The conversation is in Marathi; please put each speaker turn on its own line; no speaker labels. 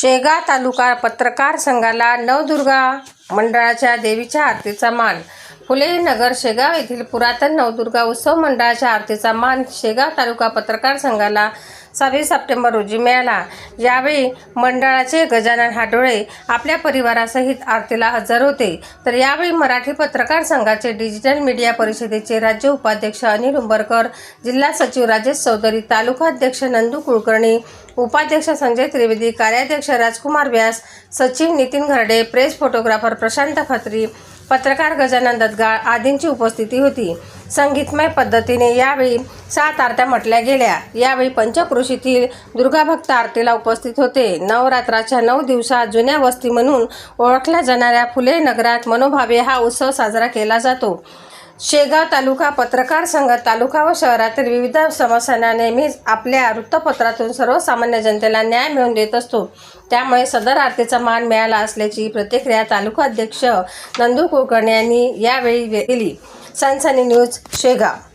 शेगाव तालुका पत्रकार संघाला नवदुर्गा मंडळाच्या देवीच्या आरतीचा मान. फुले नगर शेगाव येथील पुरातन नवदुर्गा उत्सव मंडळाच्या आरतीचा मान शेगाव तालुका पत्रकार संघाला सव्वीस सप्टेंबर रोजी मिळाला. यावेळी मंडळाचे गजानन हाडोळे आपल्या परिवारासहित आरतीला हजर होते. तर यावेळी मराठी पत्रकार संघाचे डिजिटल मीडिया परिषदेचे राज्य उपाध्यक्ष अनिल उंबरकर जिल्हा सचिव राजेश चौधरी तालुका अध्यक्ष नंदू कुलकर्णी उपाध्यक्ष संजय त्रिवेदी कार्याध्यक्ष राजकुमार व्यास सचिव नितीन घरडे प्रेस फोटोग्राफर प्रशांत खत्री पत्रकार गजानन दत्गाळ आदींची उपस्थिती होती. संगीतमय पद्धतीने यावेळी सात आरत्या म्हटल्या गेल्या. यावेळी पंचक्रोशीतील दुर्गाभक्त आरतीला उपस्थित होते. नवरात्राच्या नऊ दिवसात जुन्या वस्ती म्हणून ओळखल्या जाणाऱ्या फुले नगरात मनोभावे हा उत्सव साजरा केला जातो. शेगाव तालुका पत्रकार संघ तालुका व शहरातील विविध समस्यांना नेहमीच आपल्या वृत्तपत्रातून सर्वसामान्य जनतेला न्याय मिळवून देत असतो. त्यामुळे सदर आरतीचा मान मिळाला असल्याची प्रतिक्रिया तालुका अध्यक्ष नंदू कुलकर्णी यांनी यावेळी दिली. सनसनी न्यूज शेगाव.